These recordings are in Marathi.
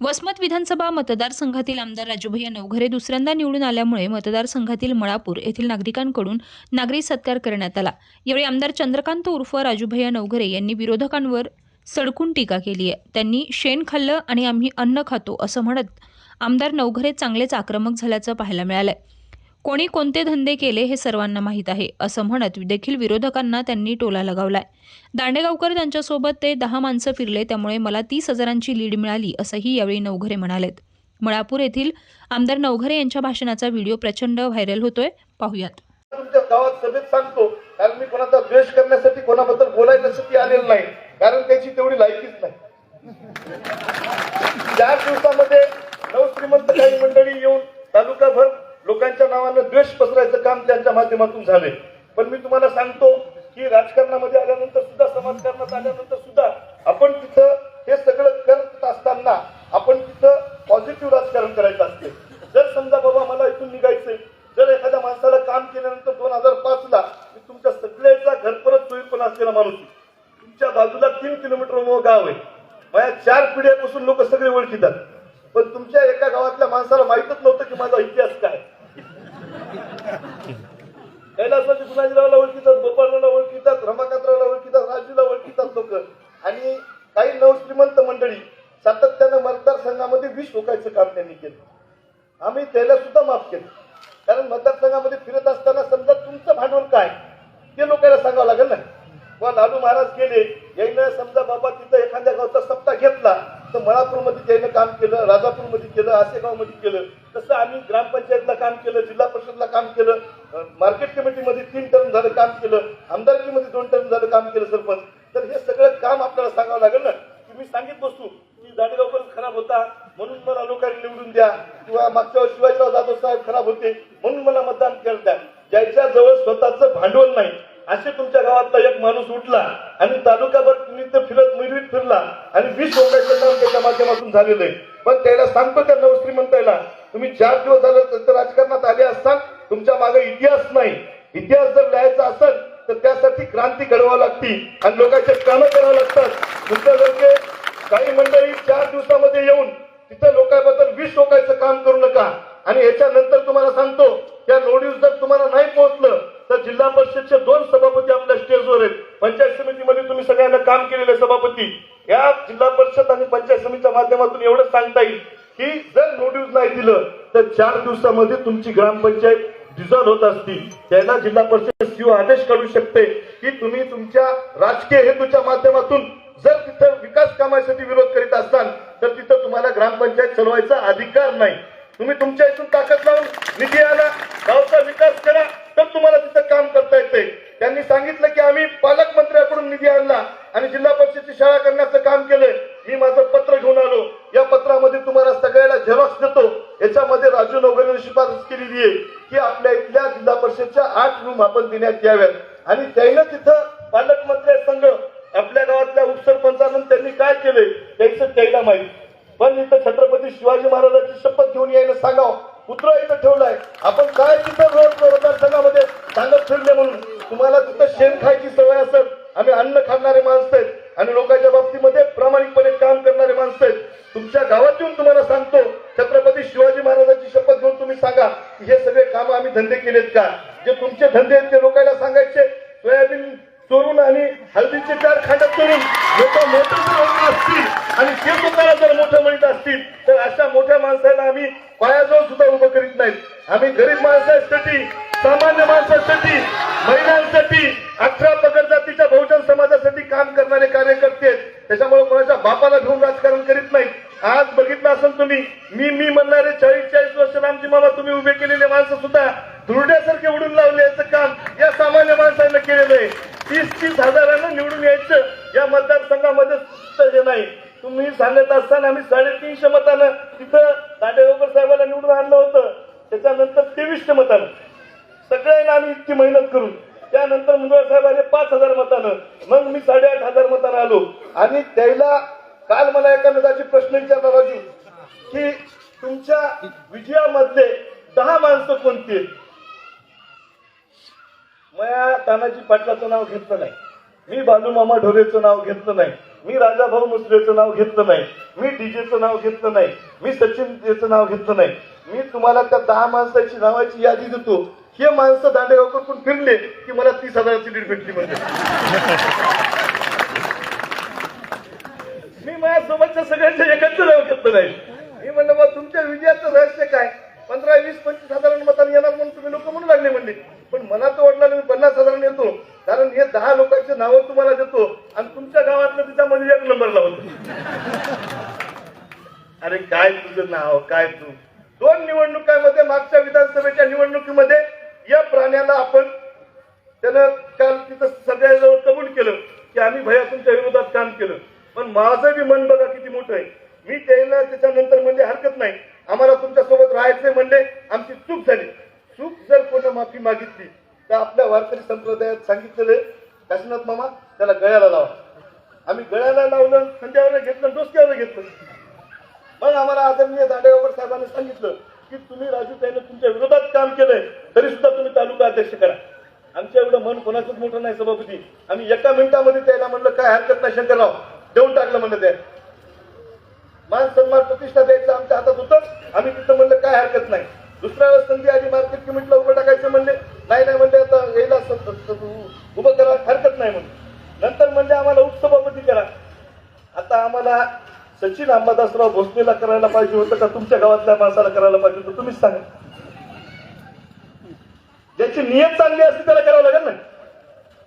वसमत विधानसभा मतदारसंघातील आमदार राजूभैया नवघरे दुसऱ्यांदा निवडून आल्यामुळे मतदारसंघातील मळापूर येथील नागरिकांकडून नागरी सत्कार करण्यात आला. यावेळी आमदार चंद्रकांत उर्फ राजूभैया नवघरे यांनी विरोधकांवर सडकून टीका केली आहे. त्यांनी शेण खाल्लं आणि आम्ही अन्न खातो असं म्हणत आमदार नवघरे चांगलेच आक्रमक झाल्याचं पाहायला मिळालंय. कोणी कोणते धंदे केले हे सर्वांना माहीत आहे असं म्हणत देखील विरोधकांना त्यांनी टोला लगावलाय. दांडेगावकर त्यांच्यासोबत ते दहा माणसं फिरले त्यामुळे मला तीस हजारांची लीड मिळाली असंही यावेळी नवघरे म्हणालेत. मळापूर येथील आमदार नवघरे यांच्या भाषणाचा व्हिडिओ प्रचंड व्हायरल होतोय. पाहूयात. तुमच्या गावात सभेत सांगतो कारण मी कोणाचा द्वेष करण्यासाठी कोणाबद्दल बोलायसाठी आलेलं नाही कारण त्याची तेवढी लायकीच नाही. चार दिवसामध्ये नवश्रीमंत काही मंडळी येऊन तालुकाभर लोकांच्या नावानं द्वेष पसरायचं काम त्यांच्या माध्यमातून झाले पण मी तुम्हाला सांगतो की राजकारणामध्ये आल्यानंतर सुद्धा समाजकारणात आल्यानंतर सुद्धा आपण तिथं हे सगळं करत असताना आपण तिथं पॉझिटिव्ह राजकारण करायचं असते. जर समजा बाबा मला इथून निघायचंय जर एखाद्या माणसाला काम केल्यानंतर दोन हजार पाच ला मी तुमच्या सगळ्याचा घर परत सोयीपणा असलेला माणूस तुमच्या बाजूला तीन किलोमीटर गाव आहे. माझ्या चार पिढ्यापासून लोक सगळे ओळखीतात. पण तुमच्या एका गावातल्या माणसाला माहितच नव्हतं की माझा इतिहास काय. कैलासवासी गुणाजीरावला ओळखीतात गोपाळरावला ओळखीतात रमाकांतरावला ओळखीतात राजूला ओळखीतात लोक. आणि काही नवश्रीमंत मंडळी सातत्यानं मतदारसंघामध्ये विष ठोकायचं काम त्यांनी केलं. आम्ही त्याला सुद्धा माफ केलं. कारण मतदारसंघामध्ये फिरत असताना समजा तुमचं भांडवल काय ते लोकांना सांगावं लागेल ना. व लालू महाराज गेले. यायनं समजा बाबा तिथं एखाद्या गावचा सप्ताह घेतला तर मळापूरमध्ये त्यानं काम केलं राजापूरमध्ये केलं आसेगावमध्ये केलं. तसं आम्ही ग्रामपंचायतला काम केलं जिल्हा परिषदला काम केलं मार्केट कमिटीमध्ये तीन टर्म झालं काम केलं आमदारकीमध्ये दोन टर्म झालं काम केलं सरपंच. तर हे सगळं काम आपल्याला सांगावं लागेल ना? की मी सांगित बसू की दांडेगावकर खराब होता म्हणून मला लोकांनी निवडून द्या किंवा मागच्या वेळेस शिवाजीराव जाधव साहेब खराब होते म्हणून मला मतदान केलं द्या ज्याच्या जवळ स्वतःचं भांडवल नाही. असे तुमच्या गावातला एक माणूस उठला आणि तालुकाभर तुम्ही ते फिरत मिरवीत फिरला आणि वीस लोकांचं काम त्याच्या माध्यमातून झालेलं आहे. पण त्याला सांगतो त्या नवश्रीमंताला तुम्ही चार दिवस झालं तर राजकारणात आले असता तुमच्या मागे इतिहास नाही. इतिहास जर लिहायचा असेल तर त्यासाठी क्रांती घडवावी लागती आणि लोकांचे कामं करावं लागतात. तुमच्यासारखे काही मंडळी चार दिवसामध्ये येऊन तिथं लोकांबद्दल विष लोकांचं काम करू नका. आणि याच्यानंतर तुम्हाला सांगतो त्या नोटीस जर तुम्हाला नाही पोहोचलं जिल्हा परिषदचे दोन सभापती आपल्या स्टेजवर आहेत. पंचायत समितीमध्ये तुम्ही सगळ्यांना काम केलेले सभापती. या जिल्हा परिषद आणि पंचायत समितीच्या माध्यमातून एवढं सांगता येईल की जर नोटीस नाही दिलं तर चार दिवसामध्ये तुमची ग्रामपंचायत डिझॉल्व होत असतील त्याला जिल्हा परिषद सीओ आदेश काढू शकते की तुम्ही तुमच्या राजकीय हेतूच्या माध्यमातून जर तिथं विकास कामासाठी विरोध करीत असाल तर तिथं तुम्हाला ग्रामपंचायत चालवायचा अधिकार नाही. तुम्ही तुमच्या इथून ताकद लावून निधी आला गावचा विकास करा तर तुम्हाला तिथं काम करता येते. त्यांनी सांगितलं की आम्ही पालकमंत्र्याकडून निधी आणला आणि जिल्हा परिषदची शाळा करण्याचं काम केलंय. मी माझं पत्र घेऊन आलो. या पत्रामध्ये तुम्हाला सगळ्याला झेरॉक्स देतो. याच्यामध्ये राजू नवघरेने शिफारस केलेली आहे की आपल्या इथल्या जिल्हा परिषदच्या आठ रूम आपण देण्यात याव्यात. आणि त्यानं तिथं पालकमंत्री संघ आपल्या गावातल्या उपसरपंचानं त्यांनी काय केलंय त्याचं त्याला माहीत. पण इथं छत्रपती शिवाजी महाराजांची शपथ घेऊन यायला सांगावं. कुत्रा इथं ठेवलाय. आपण काय तिथं रोड मतदारसंघामध्ये सांगत फिरले म्हणून? तुम्हाला तिथं शेण खायची सवय असेल आम्ही अन्न खाणारे माणसं आहेत आणि लोकांच्या बाबतीमध्ये प्रामाणिकपणे काम करणारे माणसं आहेत. तुमच्या गावात येऊन तुम्हाला सांगतो छत्रपती शिवाजी महाराजांची शपथ घेऊन तुम्ही सांगा की हे सगळे कामं आम्ही धंदे केलेत का? जे तुमचे धंदे आहेत ते लोकांना सांगायचे सोयाबीन चोरून आणि हळदीचे चार खांड चोरून लोक मोठं जर होत असतील आणि ते स्वतःला जर मोठं म्हणत असतील तर अशा मोठ्या माणसाला आम्ही पायाजवळ सुद्धा उभं करीत नाहीत. आम्ही गरीब माणसासाठी सामान्य माणसासाठी महिलांसाठी अठरा पगड जातीच्या बहुजन समाजासाठी काम करणारे कार्यकर्ते आहेत. त्याच्यामुळे कोणाच्या बापाला घेऊन राजकारण करीत नाही आज बघितलं असेल तुम्ही मी मी म्हणणारे चाळीस चाळीस वर्ष रामजी मामा तुम्ही उभे केलेले माणसं सुद्धा धुरड्यासारखे उडून लावले याचं काम या सामान्य माणसानं केलेलं वीस तीस तीस हजारानं निवडून यायचं. या मतदारसंघामध्ये हे नाही. तुम्ही सांगत असताना आम्ही साडेतीनशे मतानं तिथं दांडेगावकर साहेबाला निवडून आणलं होतं. त्याच्यानंतर तेवीसशे मतानं. सगळ्यांना आम्ही इतकी मेहनत करून. त्यानंतर मुंबई साहेब आले पाच हजार मतानं. मग मी साडेआठ हजार मतानं आलो. आणि त्याला काल मला एका नदाची प्रश्न विचारला राजू की तुमच्या विजयामध्ये दहा माणसं कोणती मया तानाजी पाटलाचं नाव घेतलं नाही. मी बालूमामा ढोरेचं नाव घेतलं नाही. मी राजाभाऊ मुसरेचं नाव घेतलं नाही. मी डीजेचं नाव घेतलं नाही. मी सचिन नाव घेतलं नाही. मी तुम्हाला त्या दहा माणसाची नावाची यादी देतो. हे माणसं दांडेगावकडून फिरले की मला तीस हजाराची लीड भेटली म्हणजे. मी माझ्यासोबतच्या सगळ्यांच्या एकत्र नाव घेतलं नाही मी म्हणलं बा तुमच्या विजयाचं रहस्य काय पंधरा वीस पंचवीस हजार मतांनी येणार म्हणून तुम्ही लोक म्हणू लागले म्हणले पण मला तर वाटलं मी पन्नास हजारांनी येतो कारण हे दहा लोकांचे नावं तुम्हाला देतो आणि तुमच्या गावातलं त्याच्यामध्ये एक नंबर लावतो अरे काय तुझं नाव काय तू? दोन निवडणुकांमध्ये मागच्या विधानसभेच्या निवडणुकीमध्ये या प्राण्याला आपण त्यानं काल तिथं सगळ्याजवळ कबूल केलं की आम्ही भैया तुमच्या विरोधात काम केलं. पण माझं बी मन बघा किती मोठं आहे. मी त्याला त्याच्यानंतर म्हणजे हरकत नाही. आम्हाला तुमच्यासोबत राहायचंय म्हणले आमची चूक झाली. चूक जर कोणी माफी मागितली तर आपल्या वारकरी संप्रदायात सांगितलेलं काशीनाथ मामा त्याला गळ्याला लावा. आम्ही गळ्याला लावलं संध्यावर घेतलं डोसक्यावर घेतलं. मग आम्हाला आदरणीय दांडेगावकर साहेबांनी सांगितलं की तुम्ही राजू ताईनं तुमच्या विरोधात काम केलंय तरी सुद्धा तुम्ही तालुका अध्यक्ष करा. आमच्या एवढं मन कोणाचंच मोठं नाही सभापती. आम्ही एका मिनिटामध्ये त्याला म्हणलं काय हरकत नाही शंकरराव देऊन टाकलं म्हणलं ते. मान सन्मान प्रतिष्ठा द्यायचं आमच्या हातात होतं. आम्ही तिथं म्हणलं काय हरकत नाही. दुसऱ्या वेळेस संधी आली मार्केट कमिटीला उभं टाकायचं म्हणले. नाही नाही म्हणले आता यायला उभं करा हरकत नाही म्हणून. नंतर म्हणले आम्हाला उपसभापती करा. आता आम्हाला सचिन अंबादासराव भोसलेला करायला पाहिजे होतं का? तुमच्या गावातल्या माणसाला करायला पाहिजे होतं? तुम्हीच सांगा. ज्याची नियत चांगली असते त्याला करावं लागेल ना?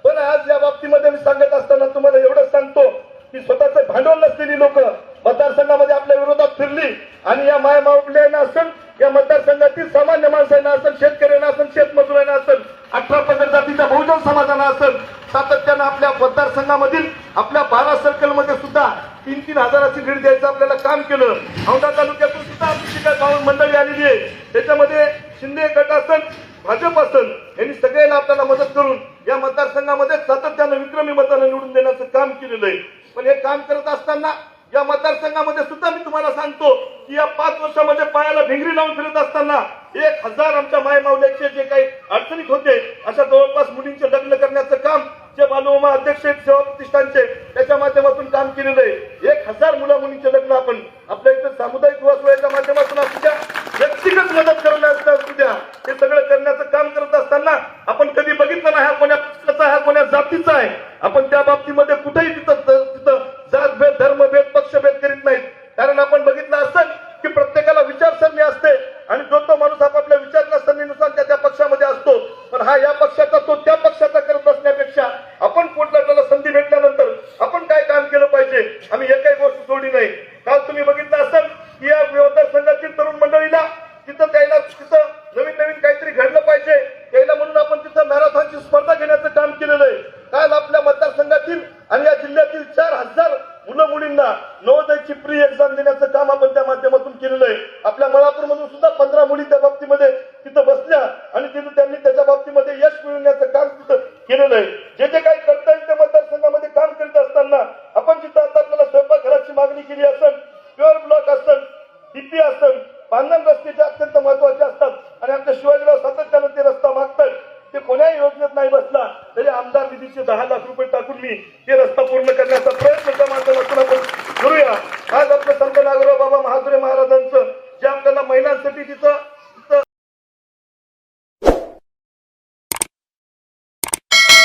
पण आज या बाबतीमध्ये मी सांगत असताना तुम्हाला एवढंच सांगतो की स्वतःच भांडवल नसलेली लोक मतदारसंघामध्ये आपल्या विरोधात फिरली आणि या माय माऊलींना असेल या मतदारसंघातील सामान्य माणसांना असेल शेतकऱ्यांना असेल शेतमजुरांना असेल अठरा पगड जातीच्या बहुजन समाजाला असेल सातत्यानं आपल्या मतदारसंघामधील आपल्या बारा सर्कलमध्ये सुद्धा तीन तीन हजाराची भेट द्यायचं आपल्याला काम केलं. औंढा तालुक्यातून सुद्धा आमची जी काही गाव मंडळी आलेली आहे. त्याच्यामध्ये शिंदे गट असेल भाजप असेल यांनी सगळ्याला आपल्याला मदत करून या मतदारसंघामध्ये सातत्यानं विक्रमी मतानं निवडून देण्याचं काम केलेलं आहे. पण हे काम करत असताना या मतदारसंघामध्ये सुद्धा मी तुम्हाला सांगतो की या पाच वर्षामध्ये पायाला भिंगरी लावून फिरत असताना एक हजार आमच्या मायमावल्याचे जे काही अडचणीत होते अशा जवळपास मुलींचे लग्न करण्याचं काम जे बालुमा अध्यक्ष आहेत सेवा प्रतिष्ठानचे त्याच्या माध्यमातून काम केलेलं आहे. एक हजार मुला मुलींचे लग्न आपण आपल्या इथं सामुदायिक दुवा सोहळ्याच्या माध्यमातून असू द्या व्यक्तिगत मदत करण्याचं असू द्या हे सगळं करण्याचं काम करत असताना आपण कधी बघितलं नाही हा कोण्या पक्षाचा हा कोण्या जातीचा आहे आपण त्या बाबतीमध्ये कुठेही तिथं तिथं जातभेद धर्मभेद पक्षभेद करीत नाहीत कारण आपण बघितलं असेल की प्रत्येकाला विचारसरणी असते आणि जो तो माणूस आपापल्या विचारसरणीनुसार त्या त्या पक्षामध्ये असतो पण हा या पक्षाचा तो त्या पक्षाचा करत असण्यापेक्षा आपण पोटलाटाला संधी भेटल्यानंतर आपण काय काम केलं पाहिजे आम्ही एकही गोष्ट सोडली नाही काल तुम्ही बघितलं असेल की या मतदारसंघातील तरुण मंडळीला तिथं नवीन नवीन काहीतरी घडलं पाहिजे त्याला म्हणून आपण तिथं मॅरेथॉनची स्पर्धा घेण्याचं काम केलेलं आहे. काल आपल्या मतदारसंघातील आणि या जिल्ह्यातील चार हजार मुलं मुलींना नवोदयची प्री एक्झाम देण्याचं काम आपण त्या माध्यमातून केलेलं आहे. आपल्या मळापूर मधून सुद्धा पंधरा मुली त्या बाबतीमध्ये तिथं बसल्या आणि तिथं त्यांनी त्याच्या बाबतीमध्ये यश मिळवण्याचं काम तिथं केलेलं आहे. जे जे काही कोणाही योजनेत नाही बसला तरी आमदार निधीचे दहा लाख रुपये टाकून मी ते रस्ता पूर्ण करण्याचा प्रयत्न त्या माध्यमातून आपण करूया आज आपलं संत नागोराव बाबा महादुरे महाराजांचं जे आपल्याला महिलांसाठी तिथं